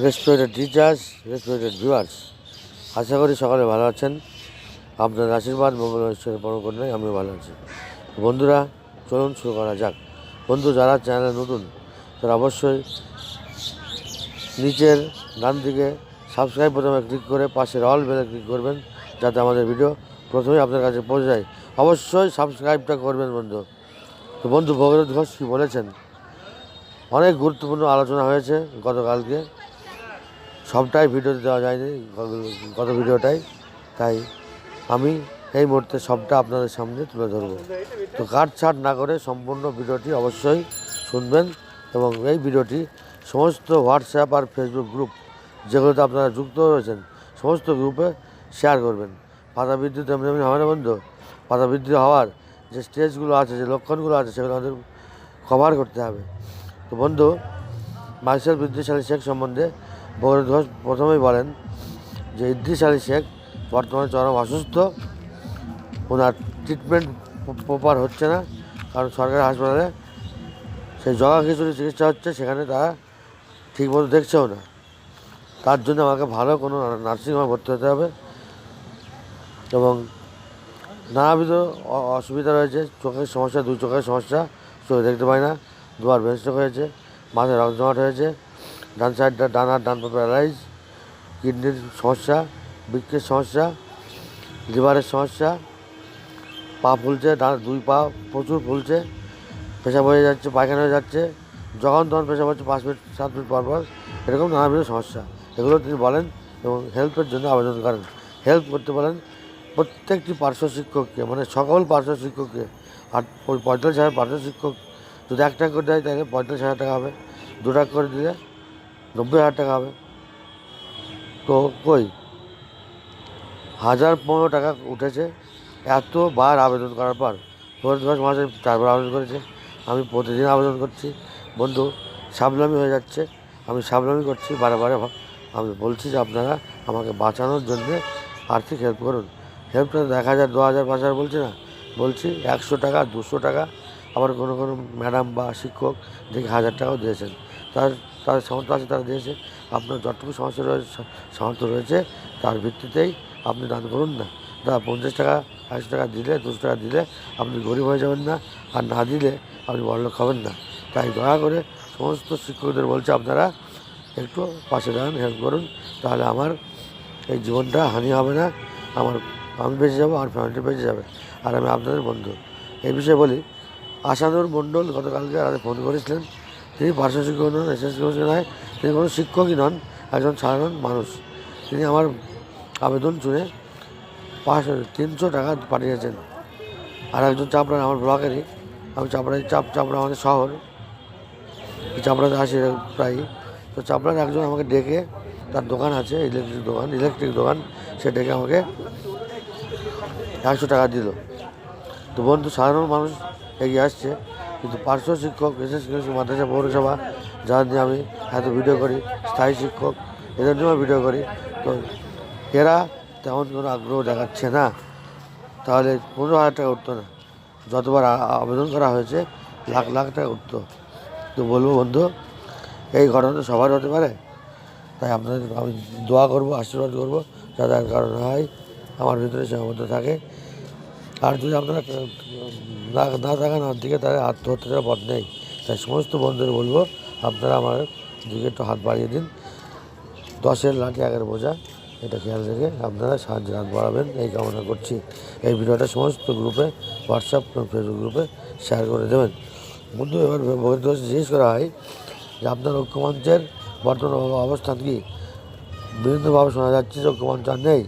Respected teachers respected viewers আশা করি সকালে ভালো আছেন। আপনাদের আশীর্বাদ, মঙ্গল ঈশ্বরের পরম করলে আমিও ভালো আছি। বন্ধুরা, চলুন শুরু করা যাক। বন্ধু, যারা চ্যানেলে নতুন, তারা অবশ্যই নিচের ডান দিকে সাবস্ক্রাইব বোতামে ক্লিক করে পাশের অল বেলে ক্লিক করবেন, যাতে আমাদের ভিডিও প্রথমেই আপনার কাছে পৌঁছে যায়। অবশ্যই সাবস্ক্রাইবটা করবেন বন্ধু। তো বন্ধু ভগরত ঘোষ কী বলেছেন? অনেক গুরুত্বপূর্ণ আলোচনা হয়েছে গতকালকে। সবটাই ভিডিওতে দেওয়া যায়নি, গত- ভিডিওটাই। তাই আমি এই মুহূর্তে সবটা আপনাদের সামনে তুলে ধরবো। তো কাট ছাট না করে সম্পূর্ণ ভিডিওটি অবশ্যই শুনবেন এবং এই ভিডিওটি সমস্ত হোয়াটসঅ্যাপ আর ফেসবুক গ্রুপ, যেগুলোতে আপনারা যুক্ত রয়েছেন, সমস্ত গ্রুপে শেয়ার করবেন। পাতা বিদ্যুৎ এমনি এমনি হবে না বন্ধু। পাতা বিদ্যুৎ হওয়ার যে স্টেজগুলো আছে, যে লক্ষণগুলো আছে, সেগুলো আমাদের কভার করতে হবে। তো বন্ধু মাইসেল আলী শেখ সম্বন্ধে ভগরত ঘোষ প্রথমেই বলেন যে ইদ্রিস আলী শেখ বর্তমানে চরম অসুস্থ। ওনার ট্রিটমেন্ট প্রপার হচ্ছে না। কারণ সরকারি হাসপাতালে সেই জগা খিচুড়ি চিকিৎসা হচ্ছে, সেখানে তারা ঠিকমতো দেখছেও না। তার জন্য আমাকে ভালো কোনো নার্সিংহোমে ভর্তি হতে হবে এবং নানাবিধ অসুবিধা রয়েছে। চোখের সমস্যা দুই চোখের সমস্যা, চোখে দেখতে পাই না, দুবার ব্রেন হয়েছে, মাথায় রক্ত জমাট হয়েছে। ডান সাইডটা ডান হাত, ডান প্যারালাইজ কিডনির সমস্যা বৃক্ষের সমস্যা, লিভারের সমস্যা, পা ফুলছে, ডান দুই পা প্রচুর ফুলছে, পেশাব হয়ে যাচ্ছে, পায়খানা হয়ে যাচ্ছে, যখন তখন পেশাব হচ্ছে পাঁচ মিনিট, সাত মিনিট পর পর এরকম নানাবিধ সমস্যা। এগুলো তিনি বলেন এবং হেল্পের জন্য আবেদন করেন। হেল্প করতে বলেন প্রত্যেকটি পার্শ্ব শিক্ষককে মানে সকল পার্শ্ব শিক্ষককে, আর পঁয়তাল্লিশ হাজার পার্শ্ব শিক্ষক যদি এক টাকা করে দেয় তাহলে পঁয়তাল্লিশ হাজার টাকা হবে। দু টাকা করে দিলে নব্বই হাজার টাকা হবে। তো কই? হাজার পনেরো টাকা উঠেছে। এতবার আবেদন করার পর ভোর দশ মাসে চারবার আবেদন করেছে। আমি প্রতিদিন আবেদন করছি। বন্ধু সাবলামি হয়ে যাচ্ছে। আমি সাবলামি করছি। বারে বারে আমি বলছি যে আপনারা আমাকে বাঁচানোর জন্যে আর্থিক হেল্প করুন। হেল্পটা এক হাজার দু হাজার, পাঁচ হাজার বলছি না? বলছি একশো টাকা, দুশো টাকা। আবার কোনো কোনো ম্যাডাম বা শিক্ষক দেখি হাজার টাকাও দিয়েছেন। তার তাদের সামর্থ্য আছে, তারা দিয়েছে। আপনার যতটুকু সমস্যা রয়েছে সামর্থ্য রয়েছে, তার ভিত্তিতেই আপনি দান করুন না। দা পঞ্চাশ টাকা একশো টাকা দিলে, দুশো টাকা দিলে আপনি গরিব হয়ে যাবেন না, আর না দিলে আপনি বড়লোক হবেন না। তাই দয়া করে সমস্ত শিক্ষকদের বলছে, আপনারা একটু পাশে দাঁড়ান, হেল্প করুন, তাহলে আমার এই জীবনটা হানি হবে না, আমার আমি বেঁচে যাব আর ফ্যামিলি বেঁচে যাবে। আর আমি আপনাদের বন্ধু। এই বিষয়ে বলি, আশানুর মণ্ডল গতকালকে আমাদের ফোন করেছিলেন। তিনি পার্শ্ব শিক্ষক নন এসএস শিক্ষক নয় তিনি কোনো শিক্ষকই নন, একজন সাধারণ মানুষ। তিনি আমার আবেদন শুনে পাঁচশো, তিনশো টাকা পাঠিয়েছেন। আর একজন চাপড়া, আমার ব্লকেরই আমি চাপড়ায় চাপ, চাপড়া আমাদের শহর। চাপড়াতে আসি প্রায় তো চাপড়ার একজন আমাকে ডেকে, তার দোকান আছে, ইলেকট্রিক দোকান ইলেকট্রিক দোকান। সে ডেকে আমাকে একশো টাকা দিল। তো বন্ধু, সাধারণ মানুষ এগিয়ে আসছে। কিন্তু পার্শ্ব শিক্ষক, বিশেষ করে মাদ্রাসা, পৌরসভা যার নিয়ে আমি এত ভিডিও করি, স্থায়ী শিক্ষক এদের নিয়েও ভিডিও করি। তো এরা তেমন কোনো আগ্রহ দেখাচ্ছে না। তাহলে পনেরো হাজার টাকা উঠতো না। যতবার আবেদন করা হয়েছে, লাখ লাখ টাকা উঠতো। তো বলব বন্ধু, এই ঘটনা সবার হতে পারে। তাই আপনাদের আমি দোয়া করব, আশীর্বাদ করব, যাতে আর কারণ হয়, আমার ভিতরে সীমাবদ্ধ থাকে। আর যদি আপনারা না থাকেন দিকে তাহলে আত্মহত্যার পথ নেই। তাই সমস্ত বন্ধুদের বলব, আপনারা আমার দিকে একটু হাত বাড়িয়ে দিন। দশের লাঠি, একের বোঝা, এটা খেয়াল রেখে আপনারা সাহায্যের হাত বাড়াবেন। এই কামনা করছি। এই ভিডিওটা সমস্ত গ্রুপে, হোয়াটসঅ্যাপ ফেসবুক গ্রুপে শেয়ার করে দেবেন। বন্ধু, এবার বহির জিজ্ঞেস করা হয় যে আপনার ঐক্যমঞ্চের বর্তমান অবস্থান কি? বিভিন্নভাবে শোনা যাচ্ছে যে ঐক্যমঞ্চ নেই।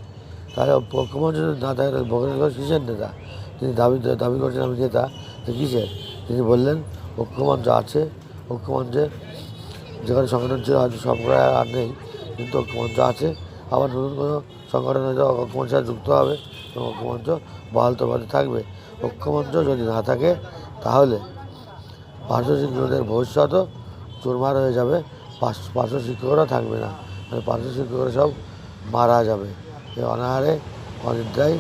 তাহলে ঐক্যমঞ্চ যদি না থাকে তাহলে কিসের নেতা? তিনি দাবি দাবি করছেন আমি নেতা, তো কিসের তিনি বললেন ঐক্যমঞ্চ আছে ঐক্যমঞ্চে যেখানে সংগঠন ছিল, হয়তো সব আর নেই, কিন্তু ঐক্যমঞ্চ আছে, আবার নতুন কোনো সংগঠন হয়তো ঐক্যমঞ্চের সাথে যুক্ত হবে, এবং ঐক্যমঞ্চ বহাল তবাতে থাকবে। ঐক্যমঞ্চ যদি না থাকে, তাহলে পার্শ্ব শিক্ষকদের ভবিষ্যৎও চুরমার হয়ে যাবে, পার্শ্ব শিক্ষকরা থাকবে না মানে পার্শ্ব শিক্ষকরা সব মারা যাবে। এ অনাহারে, অনিদ্রায়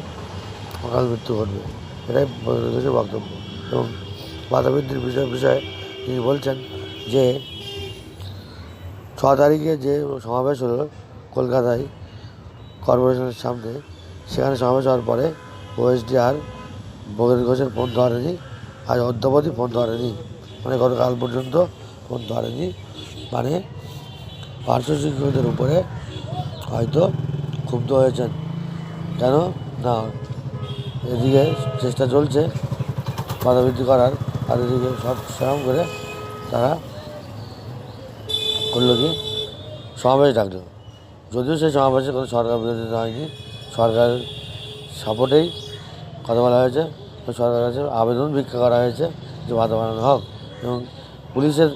অকাল মৃত্যু ঘটবে। এটাই দেশের বক্তব্য। এবং বাধাবৃদ্ধির বিষয় বিষয়ে তিনি বলছেন যে, ছ তারিখে যে সমাবেশ হলো কলকাতায় কর্পোরেশনের সামনে, সেখানে সমাবেশ হওয়ার পরে ওএসডি আর ভোগের ঘোষের ফোন ধরেনি আজ অদ্যাবধি ফোন ধরেনি। মানে গতকাল পর্যন্ত ফোন ধরেনি। মানে পার্শ্ব শিক্ষকদের উপরে হয়তো ক্ষুব্ধ হয়েছেন। কেন না, এদিকে চেষ্টা চলছে বাধাবৃদ্ধি করার, আর এদিকে সব সেরকম করে তারা করল কি? সমাবেশ ডাকলো। যদিও সেই সমাবেশে কোনো সরকার বিরোধিতা হয়নি সরকারের সাপোর্টেই কথা বলা হয়েছে, তো সরকারের কাছে আবেদন ভিক্ষা করা হয়েছে যে ভাতা বানানো হোক। এবং পুলিশের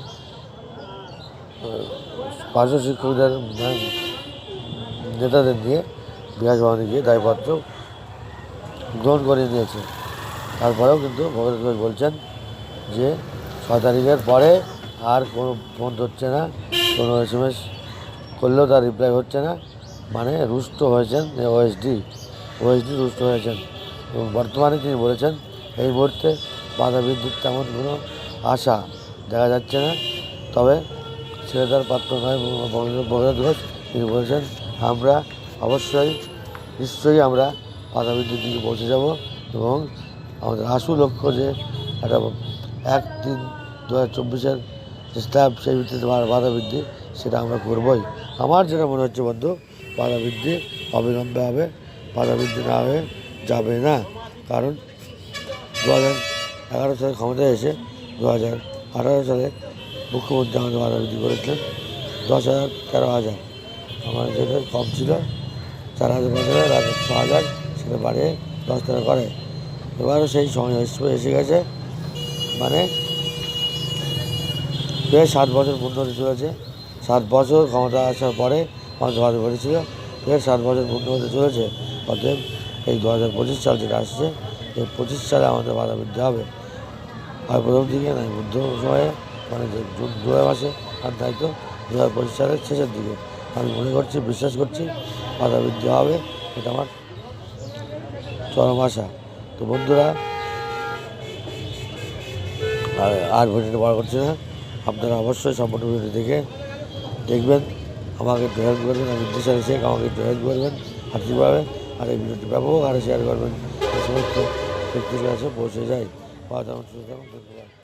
পার্শ্ব শিক্ষকদের নেতাদের নিয়ে বিকাশ ভবনে গিয়ে দায়পত্র গ্রহণ করে নিয়েছে। তারপরেও কিন্তু ভগত ঘোষ বলছেন যে ছয় তারিখের পরে আর কোনো ফোন ধরছে না, কোনো এস এম এস করলেও তার রিপ্লাই হচ্ছে না। মানে রুষ্ট হয়েছেন ওএসডি ওএসডি রুষ্ট হয়েছেন এবং বর্তমানে তিনি বলেছেন, এই মুহূর্তে বাধা বিদ্যুৎ তেমন কোনো আশা দেখা যাচ্ছে না। তবে ছেলেদার পাত্র নয় ভগত ঘোষ। তিনি বলেছেন আমরা অবশ্যই, নিশ্চয়ই আমরা বাধা বিদ্যুৎ দিকে পৌঁছে যাব এবং আমাদের আশু লক্ষ্য যে একটা এক তিন দু হাজার চব্বিশের স্ল্যাব সেই ভিত্তিতে বাধা বৃদ্ধি সেটা আমরা করবই। আমার যেটা মনে হচ্ছে বন্ধু, বাধা বৃদ্ধি অবিলম্বে হবে, বাধা বৃদ্ধি না হয়ে যাবে না। কারণ দু হাজার এগারো সালে ক্ষমতায় এসে দু হাজার আঠারো সালে মুখ্যমন্ত্রী আমাদের বাধা বৃদ্ধি করেছিলেন, দশ হাজার, তেরো হাজার। আমাদের যেটা কম ছিল, চার হাজার পাঁচ হাজার ছ হাজার, সেটা বাড়িয়ে দশ টাকা করে। এবারও সেই সময় এসে- গেছে মানে প্রায় সাত বছর পূর্ণ চলেছে। সাত বছর ক্ষমতা আসার পরে মানুষ বাদে করেছিল প্রায় সাত বছর পূর্ণ হতে চলেছে, অতএব এই দু হাজার পঁচিশ সাল যেটা আসছে, এই পঁচিশ সালে আমাদের বাধা বৃদ্ধি হবে। আর প্রথম দিকে নয়, বুদ্ধ সময়ে মানে জুন, জুলাই মাসে আর দায়িত্ব দু হাজার পঁচিশ সালের শেষের দিকে। আমি মনে করছি বিশ্বাস করছি বাধা বৃদ্ধি হবে এটা আমার চরম আশা। তো বন্ধুরা আর আর ভিডিওটা বড় করছি না আপনারা অবশ্যই সম্পূর্ণ ভিডিও দেখে দেখবেন আমাকে একটু হেল্প করবেন আমি দেশে শেখ আমাকে একটু হেল্প করবেন আর্থিকভাবে আর এই ভিডিওটি ব্যাপক আরে শেয়ার করবেন এই সমস্ত ব্যক্তির কাছে পৌঁছে যায়। তেমন সুস্থ থাকুন, ধন্যবাদ।